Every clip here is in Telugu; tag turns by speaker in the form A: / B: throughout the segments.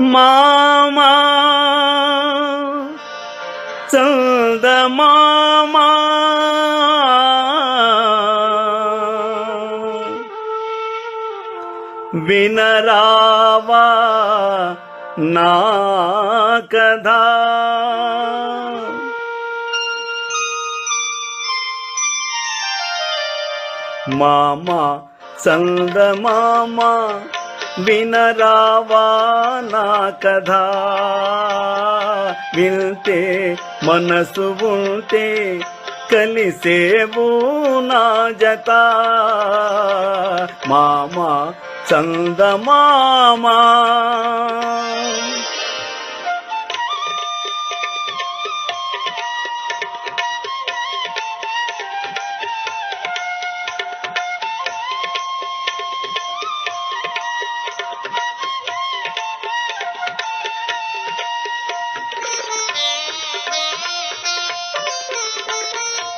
A: మామా చందమామా వినరావా నా కథా. మామా చందమామా వినరావా నా కథా? వింతే మనసు ఉంటే కలిసేవు నా జత. మామా చందమామా.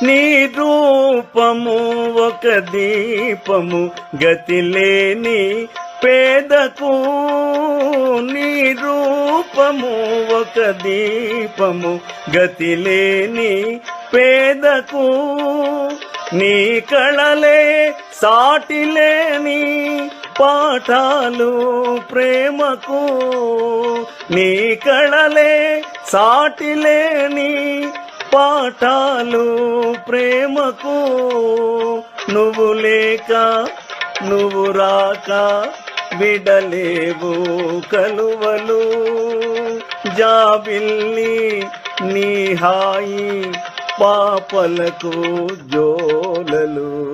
A: నీ రూపము ఒక దీపము గతి లేని పేదకు నీ రూపము ఒక దీపము గతి లేని పేదకు నీ కళలే సాటి లేని పాఠాలు ప్రేమకు నీ కళలే సాటి లేని పాఠాలు ప్రేమకు నువ్వు లేక నువ్వు రాక విడలేవు కలువలు. జాబిల్లి నీ హాయి పాపలకు జోలలు.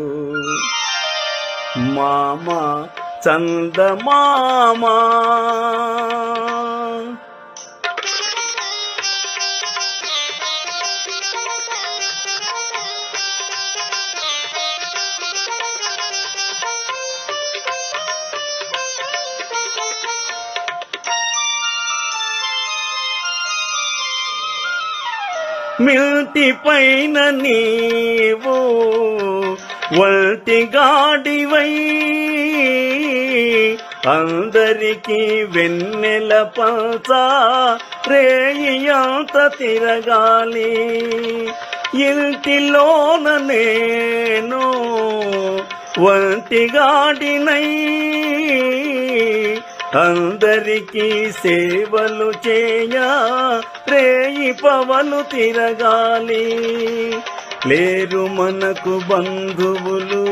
A: మామా చందమామా మిల్టి పైన నీవు ఒంటి గాడివై అందరికీ వెన్నెల పంచా రేయంత తిరగాలి. ఇంటిలోన నేను వంటిగాడినై అందరికీ సేవలు చేయ రేయి పవలు తిరగాలి. లేరు మనకు బంధువులు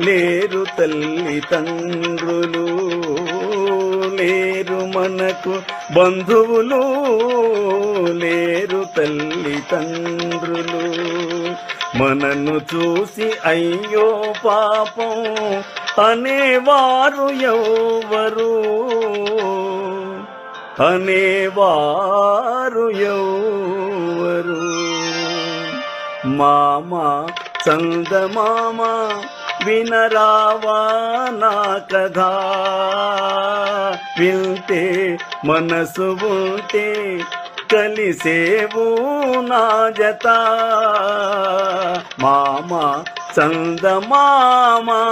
A: లేరు తల్లి తండ్రులు లేరు మనకు బంధువులు లేరు తల్లి తండ్రులు. మనను చూసి అయ్యో పాపం అనేవారు ఎవరు? అనేవారు ఎవరు? మామా చందమామ వినరావా నా కథ? వింటే మనసు ఉంటే కలిసేవు నా జత. మామ చందమామా